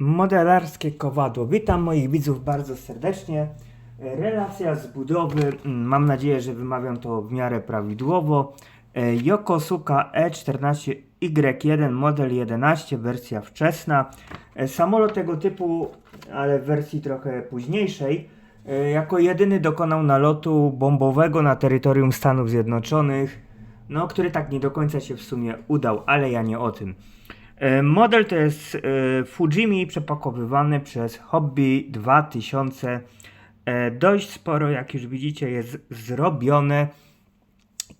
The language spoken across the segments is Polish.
Modelarskie kowadło. Witam moich widzów bardzo serdecznie. Relacja z budowy, mm, mam nadzieję, że wymawiam to w miarę prawidłowo. E, Yokosuka E E14Y1 model 11, wersja wczesna. E, Samolot tego typu, ale w wersji trochę późniejszej, e, jako jedyny dokonał nalotu bombowego na terytorium Stanów Zjednoczonych, no, który tak nie do końca się w sumie udał, ale ja nie o tym. E, Model to jest e, Fujimi przepakowywany przez Hobby 2000. E, Dość sporo, jak już widzicie, jest zrobione.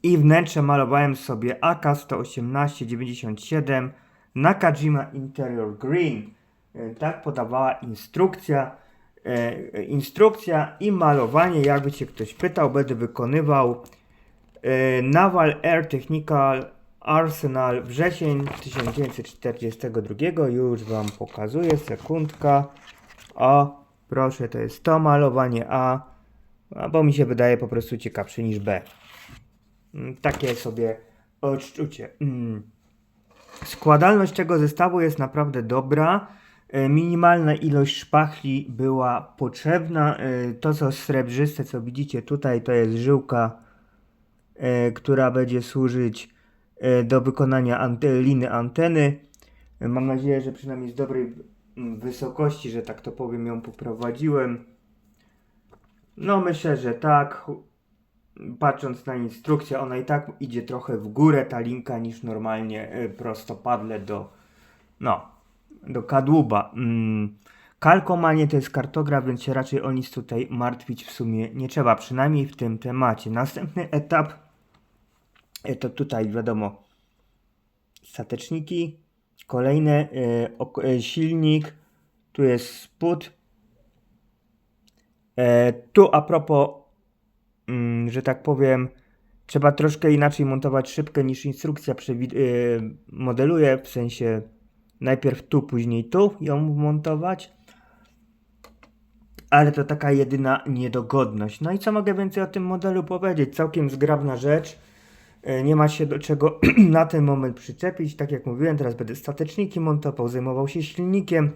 I wnętrze malowałem sobie AK-118-97 Nakajima Interior Green. Tak podawała instrukcja. Instrukcja i malowanie, jakby się ktoś pytał, będę wykonywał Naval Air Technical Arsenal wrzesień 1942 już wam pokazuję, sekundka. O proszę to jest to malowanie A bo mi się wydaje po prostu ciekawsze niż B. Mm, takie sobie odczucie. Mm. składalność tego zestawu jest naprawdę dobra. E, minimalna ilość szpachli była potrzebna. E, to co srebrzyste co widzicie tutaj to jest żyłka e, która będzie służyć do wykonania liny anteny. E, Mam nadzieję, że przynajmniej z dobrej wysokości, że tak to powiem, ją poprowadziłem. No myślę, że tak. Patrząc na instrukcję, ona i tak idzie trochę w górę ta linka niż normalnie e, prostopadle do no, do kadłuba. Mm. Kalkomanie to jest kartograf, więc się raczej o nic tutaj martwić w sumie nie trzeba, przynajmniej w tym temacie. Następny etap e, to tutaj wiadomo stateczniki, kolejne e, e, silnik, tu jest spód. E, tu a propos, mm, że tak powiem, trzeba troszkę inaczej montować szybkę niż instrukcja e, modeluje, w sensie najpierw tu, później tu ją montować. Ale to taka jedyna niedogodność. No i co mogę więcej o tym modelu powiedzieć? Całkiem zgrabna rzecz. E, Nie ma się do czego na ten moment przyczepić. Tak jak mówiłem, teraz będę stateczniki montował, zajmował się silnikiem,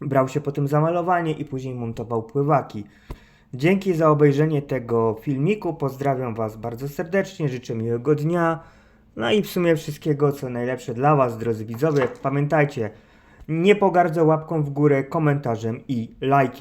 brał się potem za malowanie i później montował pływaki. Dzięki za obejrzenie tego filmiku. Pozdrawiam Was bardzo serdecznie, życzę miłego dnia. No i w sumie wszystkiego co najlepsze dla Was, drodzy widzowie. Pamiętajcie, nie pogardzę łapką w górę, komentarzem i lajkiem.